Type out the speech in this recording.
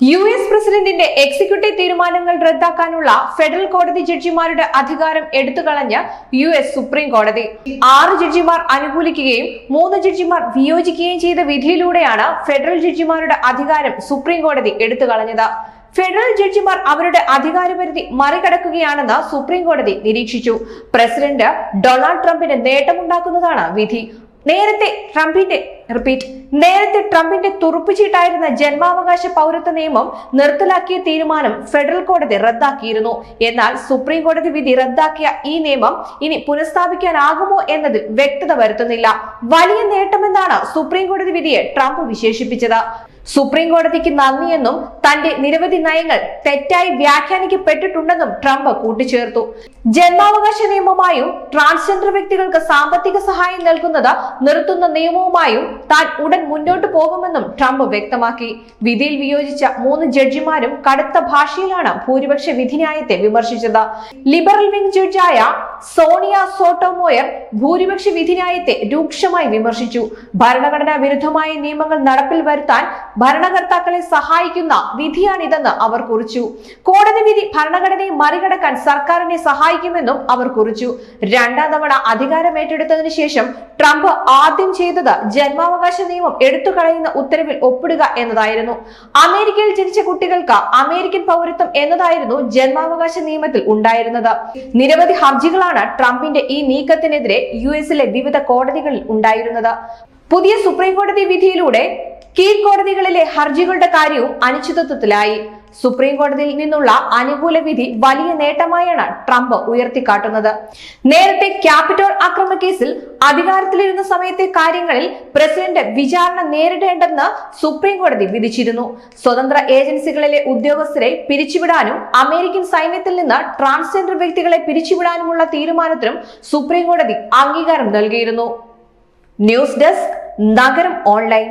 U S പ്രസിഡന്റിന്റെ executive തീരുമാനങ്ങൾ റദ്ദാക്കാനുള്ള federal കോടതി ജഡ്ജിമാരുടെ അധികാരം എടുത്തുകളഞ്ഞ് യു എസ് സുപ്രീം കോടതി. ആറ് ജഡ്ജിമാർ അനുകൂലിക്കുകയും മൂന്ന് ജഡ്ജിമാർ വിയോജിക്കുകയും ചെയ്ത വിധിയിലൂടെയാണ് ഫെഡറൽ ജഡ്ജിമാരുടെ അധികാരം സുപ്രീം കോടതി എടുത്തുകളഞ്ഞത്. ഫെഡറൽ ജഡ്ജിമാർ അവരുടെ അധികാരപരിധി മറികടക്കുകയാണെന്ന് സുപ്രീം കോടതി നിരീക്ഷിച്ചു. പ്രസിഡന്റ് ഡൊണാൾഡ് ട്രംപിന് നേട്ടമുണ്ടാക്കുന്നതാണ് വിധി. നേരത്തെ ട്രംപിന്റെ റിപ്പീറ്റ് നേരത്തെ ട്രംപിന്റെ തുറുപ്പുചീട്ടായിരുന്ന ജന്മാവകാശ പൗരത്വ നിയമം നിർത്തലാക്കിയ തീരുമാനം ഫെഡറൽ കോടതി റദ്ദാക്കിയിരുന്നു. എന്നാൽ സുപ്രീം കോടതി വിധി റദ്ദാക്കിയ ഈ നിയമം ഇനി പുനഃസ്ഥാപിക്കാനാകുമോ എന്നതിൽ വ്യക്തത വരുത്തുന്നില്ല. വലിയ നേട്ടമെന്നാണ് സുപ്രീം കോടതി വിധിയെ ട്രംപ് വിശേഷിപ്പിച്ചത്. സുപ്രീം കോടതിക്ക് നന്ദിയെന്നും തന്റെ നിരവധി നയങ്ങൾ തെറ്റായി വ്യാഖ്യാനിക്കപ്പെട്ടിട്ടുണ്ടെന്നും ട്രംപ് കൂട്ടിച്ചേർത്തു. ജന്മാവകാശ നിയമമായും ട്രാൻസ്ജെൻഡർ വ്യക്തികൾക്ക് സാമ്പത്തിക സഹായം നൽകുന്നത് നിർത്തുന്ന നിയമവുമായും താൻ ഉടൻ മുന്നോട്ട് പോകുമെന്നും ട്രംപ് വ്യക്തമാക്കി. വിധിയിൽ വിയോജിച്ച മൂന്ന് ജഡ്ജിമാരും കടുത്ത ഭാഷയിലാണ് ഭൂരിപക്ഷ വിധിന്യായത്തെ വിമർശിച്ചത്. ലിബറൽ വിംഗ് ജഡ്ജായ സോണിയ സോട്ടോമോയർ ഭൂരിപക്ഷ വിധിന്യായത്തെ രൂക്ഷമായി വിമർശിച്ചു. ഭരണഘടനാ വിരുദ്ധമായ നിയമങ്ങൾ നടപ്പിൽ വരുത്താൻ ഭരണകർത്താക്കളെ സഹായിക്കുന്ന വിധിയാണിതെന്ന് അവർ കുറിച്ചു. കോടതി വിധി ഭരണഘടനയെ മറികടക്കാൻ സർക്കാരിനെ സഹായിക്കുമെന്നും അവർ കുറിച്ചു. രണ്ടാം തവണ അധികാരമേറ്റെടുത്തതിനു ശേഷം ട്രംപ് ആദ്യം ചെയ്തത് ജന്മാവകാശ നിയമം എടുത്തു കളയുന്ന ഉത്തരവിൽ ഒപ്പിടുക എന്നതായിരുന്നു. അമേരിക്കയിൽ ജനിച്ച കുട്ടികൾക്ക് അമേരിക്കൻ പൗരത്വം എന്നതായിരുന്നു ജന്മാവകാശ നിയമത്തിൽ ഉണ്ടായിരുന്നത്. നിരവധി ഹർജികളാണ് ട്രംപിന്റെ ഈ നീക്കത്തിനെതിരെ യു എസിലെ വിവിധ കോടതികളിൽ ഉണ്ടായിരുന്നത്. പുതിയ സുപ്രീം കോടതി വിധിയിലൂടെ കീഴ്ക്കോടതികളിലെ ഹർജികളുടെ കാര്യവും അനിശ്ചിതത്വത്തിലായി. സുപ്രീം കോടതിയിൽ നിന്നുള്ള അനുകൂല വിധി വലിയ നേട്ടമായാണ് ട്രംപ് ഉയർത്തിക്കാട്ടുന്നത്. നേരത്തെ ക്യാപിറ്റോൾ അക്രമ കേസിൽ അധികാരത്തിലിരുന്ന സമയത്തെ കാര്യങ്ങളിൽ പ്രസിഡന്റ് വിചാരണ നേരിടേണ്ടെന്ന് സുപ്രീം കോടതി വിധിച്ചിരുന്നു. സ്വതന്ത്ര ഏജൻസികളിലെ ഉദ്യോഗസ്ഥരെ പിരിച്ചുവിടാനും അമേരിക്കൻ സൈന്യത്തിൽ നിന്ന് ട്രാൻസ്ജെൻഡർ വ്യക്തികളെ പിരിച്ചുവിടാനുമുള്ള തീരുമാനത്തിനും സുപ്രീം കോടതി അംഗീകാരം നൽകിയിരുന്നു. ന്യൂസ് ഡെസ്ക് നഗരം ഓൺലൈൻ.